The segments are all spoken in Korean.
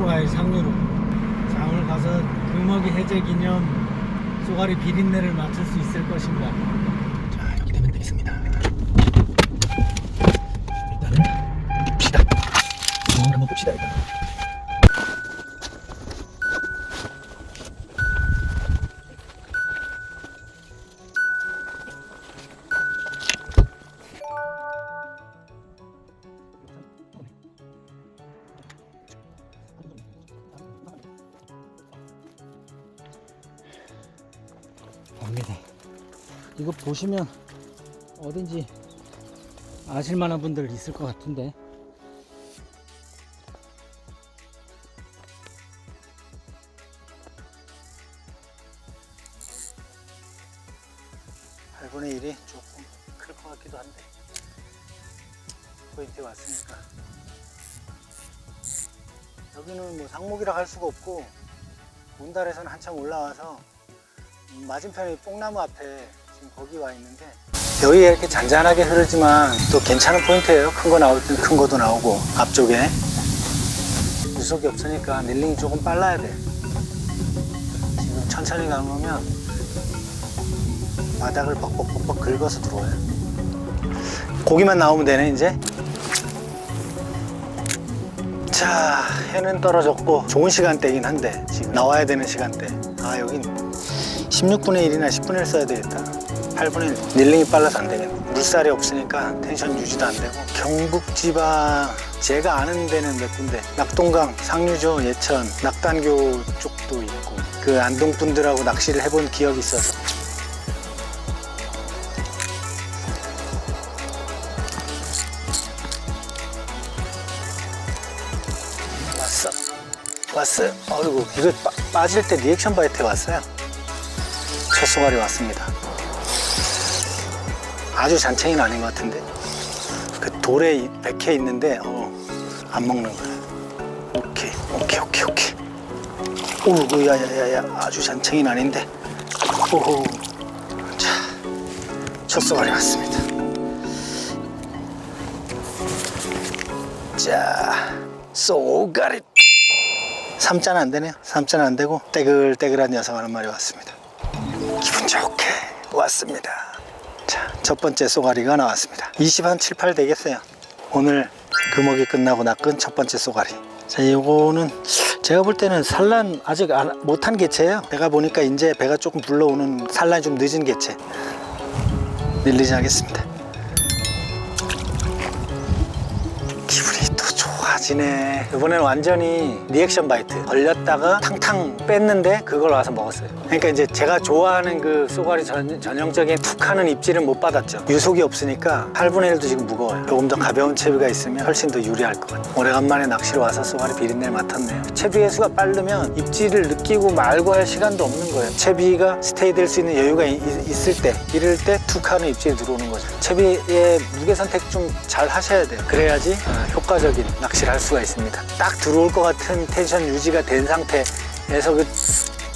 저쪽으로 가야지 상류로. 자 오늘 가서 금어기 해제 기념 쏘가리 비린내를 맡을 수 있을 것인가 자 여기 되면 되겠습니다. 일단은 봅시다. 구멍을 한번 봅시다 일단 봅니다. 이거 보시면 어딘지 아실 만한 분들 있을 것 같은데. 팔분의 1이 조금 클 것 같기도 한데 포인트에 왔으니까 여기는 뭐 상목이라 할 수가 없고 문달에서는 한참 올라와서 음, 맞은편에 뽕나무 앞에 지금 거기 와 있는데 여기가 이렇게 잔잔하게 흐르지만 또 괜찮은 포인트예요. 큰 거 나올 땐 큰 거도 나오고 앞쪽에 유속이 없으니까 닐링이 조금 빨라야 돼. 지금 천천히 가면 바닥을 벅벅벅벅 긁어서 들어와요. 고기만 나오면 되네 이제. 자 해는 떨어졌고 좋은 시간대긴 한데 지금 나와야 되는 시간대. 아 여긴 16분의 1이나 10분의 1 써야 되겠다. 8분의 1. 닐링이 빨라서 안 되겠네. 물살이 없으니까 텐션 유지도 안 되고. 경북지방, 제가 아는 데는 몇 군데. 낙동강, 상류조, 예천, 낙단교 쪽도 있고. 그 안동 분들하고 낚시를 해본 기억이 있어서. 왔어. 왔어요. 어이구, 이거 빠, 빠질 때 리액션 바이트 왔어요. 첫 소갈이 왔습니다. 아주 잔챙이는 아닌 것 같은데 그 돌에 이- 백해 있는데 어, 안 먹는 거야. 오케이 오케이 오케이 오케이. 오우 야야야야 아주 잔챙이는 아닌데. 오호. 자첫 소갈이 왔습니다. 자 소갈이. 삼자는 안 되네요. 삼자는 안 되고 떼글떼글한 녀석 하는 말이 왔습니다. 좋게 왔습니다. 자, 첫 번째 쏘가리가 나왔습니다. 20한 7, 8 되겠어요. 오늘 금어기 끝나고 낚은 첫 번째 쏘가리. 자, 이거는 제가 볼 때는 산란 아직 안- 못한 개체예요. 배가 보니까 이제 배가 조금 불러오는 산란이 좀 늦은 개체. 밀리지 않겠습니다. 지네. 이번에는 완전히 리액션 바이트. 걸렸다가 탕탕 뺐는데 그걸 와서 먹었어요. 그러니까 이제 제가 좋아하는 그 쏘가리 전, 전형적인 툭 하는 입질은 못 받았죠. 유속이 없으니까 8분의 1도 지금 무거워요. 조금 더 가벼운 채비가 있으면 훨씬 더 유리할 것 같아요. 오래간만에 낚시를 와서 쏘가리 비린내를 맡았네요. 채비 횟수가 빠르면 입질을 느끼고 말고 할 시간도 없는 거예요. 채비가 스테이 될 수 있는 여유가 이- 이- 있을 때, 이럴 때 툭 하는 입질이 들어오는 거죠. 채비의 무게 선택 좀 잘 하셔야 돼요. 그래야지 아, 효과적인 낚시를 할 수가 있습니다. 딱 들어올 것 같은 텐션 유지가 된 상태에서 그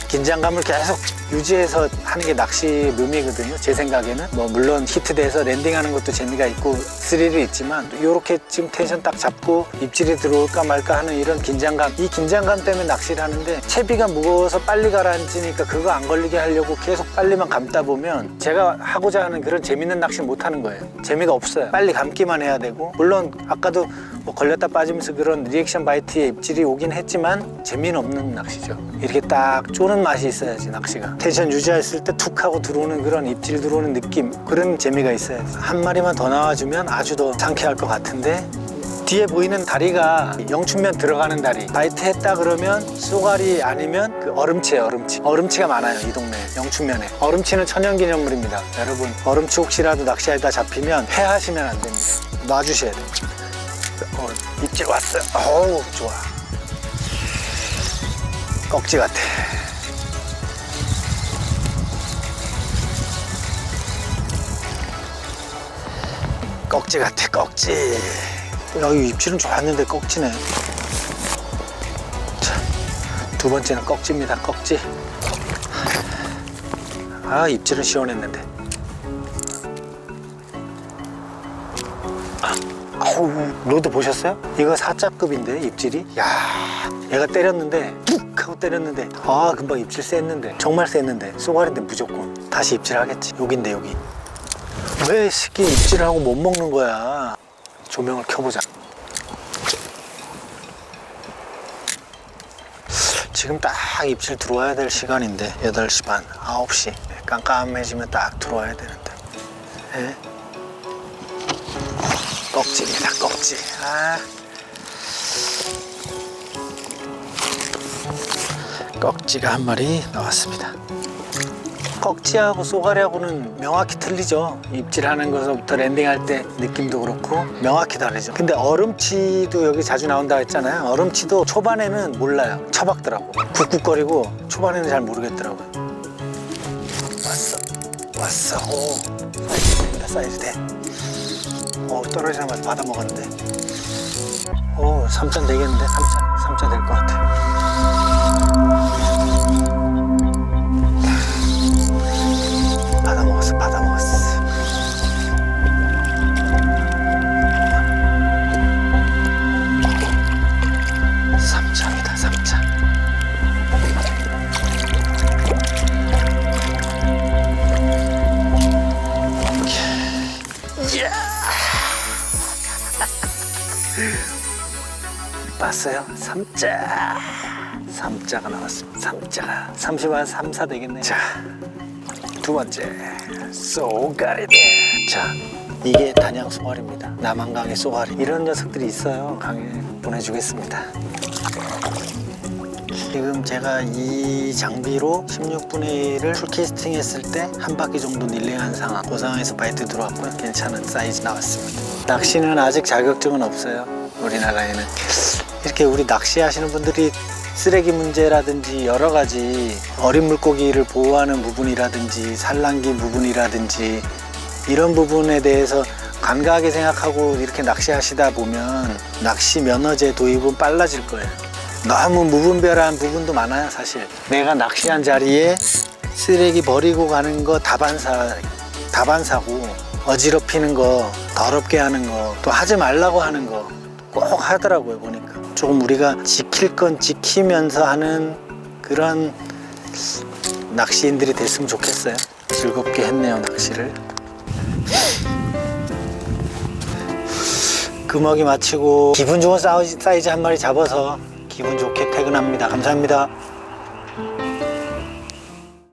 긴장감을 계속 유지해서 하는 게 낚시 묘미거든요. 제 생각에는 뭐 물론 히트돼서 랜딩하는 것도 재미가 있고 스릴이 있지만 이렇게 지금 텐션 딱 잡고 입질이 들어올까 말까 하는 이런 긴장감 이 긴장감 때문에 낚시를 하는데 채비가 무거워서 빨리 가라앉으니까 그거 안 걸리게 하려고 계속 빨리만 감다 보면 제가 하고자 하는 그런 재밌는 낚시를 못 하는 거예요. 재미가 없어요. 빨리 감기만 해야 되고 물론 아까도 뭐 걸렸다 빠지면서 그런 리액션 바이트에 입질이 오긴 했지만 재미는 없는 낚시죠. 이렇게 딱 쪼는 맛이 있어야지 낚시가. 텐션 유지했을 때 툭 하고 들어오는 그런 입질 들어오는 느낌 그런 재미가 있어야지. 한 마리만 더 나와주면 아주 더 상쾌할 것 같은데 뒤에 보이는 다리가 영춘면 들어가는 다리 바이트 했다 그러면 쏘가리 아니면 그 얼음치에 얼음치 얼음치가 많아요 이 동네 영춘면에 얼음치는 천연기념물입니다 여러분 얼음치 혹시라도 낚시하다 잡히면 회하시면 안 됩니다 놔주셔야 돼요 어, 입질 왔어요. 어우, 좋아. 꺽지 같아. 꺽지 같아, 꺽지. 여기 입질은 좋았는데 꺽지네. 자, 두 번째는 꺽지입니다, 꺽지. 아, 입질은 시원했는데. 아, 어우, 로드 보셨어요? 이거 4자급인데 입질이? 야 얘가 때렸는데 푹 하고 때렸는데 아 금방 입질 셌는데 정말 셌는데 쏘가리인데 무조건 다시 입질하겠지 여긴데 여기 왜 새끼 입질을 하고 못 먹는 거야? 조명을 켜보자. 지금 딱 입질 들어와야 될 시간인데 8시 반 9시. 깜깜해지면 딱 들어와야 되는데. 예? 꺽지입니다 꺽지 아. 꺽지가 한 마리 나왔습니다 꺽지하고 쏘가리하고는 명확히 틀리죠. 입질하는 것부터 랜딩할 때 느낌도 그렇고 명확히 다르죠. 근데 얼음치도 여기 자주 나온다고 했잖아요. 얼음치도 초반에는 몰라요. 처박더라고. 쿡쿡거리고 초반에는 잘 모르겠더라고요. 왔어. 왔어. 오. 사이즈 됩니다 사이즈 돼. 오, 떨어지자마자 받아 먹었는데. 오, 3천 되겠는데? 3천. 3천 될 것 같아. 삼자. 삼자가 나왔습니다. 삼자. 30만 3, 4 되겠네. 자, 두 번째. 쏘가리들. 자, 이게 단양 쏘가리입니다. 남한강의 쏘가리. 이런 녀석들이 있어요. 강에 보내주겠습니다. 지금 제가 이 장비로 16분의 1을 풀캐스팅 했을 때 한 바퀴 정도 닐링한 상황 그 상황에서 바이트 들어왔고요 괜찮은 사이즈 나왔습니다 낚시는 아직 자격증은 없어요 우리나라에는 이렇게 우리 낚시하시는 분들이 쓰레기 문제라든지 여러 가지 어린 물고기를 보호하는 부분이라든지 산란기 부분이라든지 이런 부분에 대해서 간과하게 생각하고 이렇게 낚시하시다 보면 낚시 면허제 도입은 빨라질 거예요. 너무 무분별한 부분도 많아요, 사실. 내가 낚시한 자리에 쓰레기 버리고 가는 거 다반사, 다반사고, 어지럽히는 거, 더럽게 하는 거, 또 하지 말라고 하는 거 꼭 하더라고요, 보니까. 조금 우리가 지킬 건 지키면서 하는 그런 낚시인들이 됐으면 좋겠어요. 즐겁게 했네요, 낚시를. 금어기 마치고 기분 좋은 사이즈 한 마리 잡아서 기분 좋게 퇴근합니다. 감사합니다.